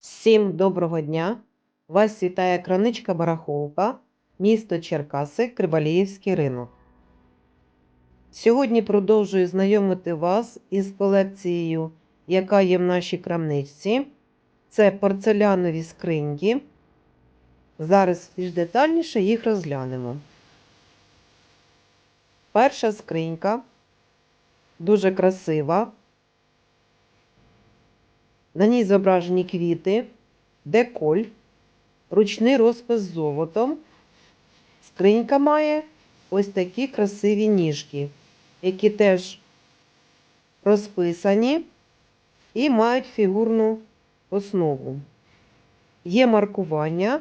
Всім доброго дня! Вас вітає краничка Барахолка, місто Черкаси, Крибаліївський ринок. Сьогодні продовжую знайомити вас із колекцією, яка є в нашій крамничці. Це порцелянові скриньки. Зараз більш детальніше їх розглянемо. Перша скринька дуже красива. На ній зображені квіти, деколь, ручний розпис з золотом. Скринька має ось такі красиві ніжки, які теж розписані і мають фігурну основу. Є маркування.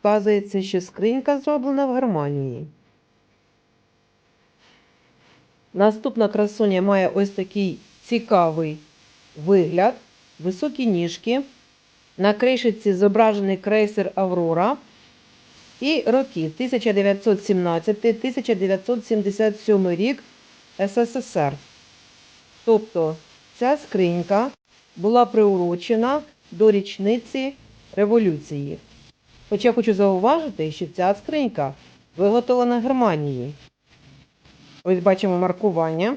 Вказується, що скринька зроблена в Германії. Наступна красуня має ось такий цікавий вигляд високі ніжки. На кришиці зображений крейсер Аврора і роки 1917-1977 рік СССР. Тобто ця скринька була приурочена до річниці революції. Хоча хочу зауважити, що ця скринька виготовлена в Германії. Ось бачимо маркування.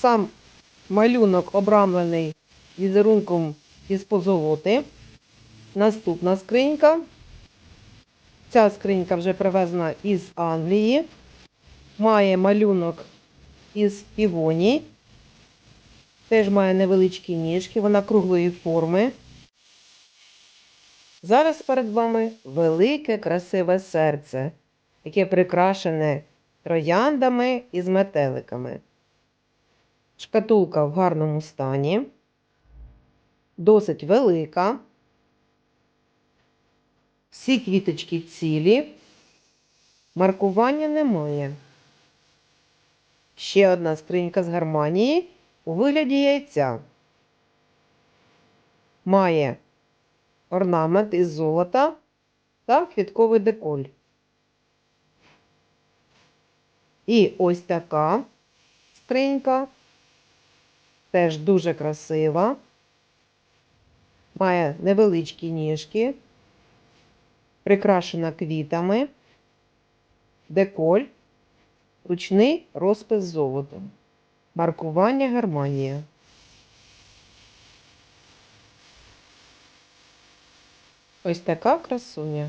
Сам малюнок обрамлений візерунком із позолоти. Наступна скринька. Ця скринька вже привезена із Англії. Має малюнок із півоній. Теж має невеличкі ніжки, вона круглої форми. Зараз перед вами велике красиве серце, яке прикрашене трояндами і з метеликами. Шкатулка в гарному стані, досить велика. Всі квіточки цілі, маркування немає. Ще одна скринька з Германії у вигляді яйця. Має орнамент із золота та квітковий деколь. І ось така скринька. Теж дуже красива. Має невеличкі ніжки, прикрашена квітами, деколь, ручний розпис золотом. Маркування Германія. Ось така красуня.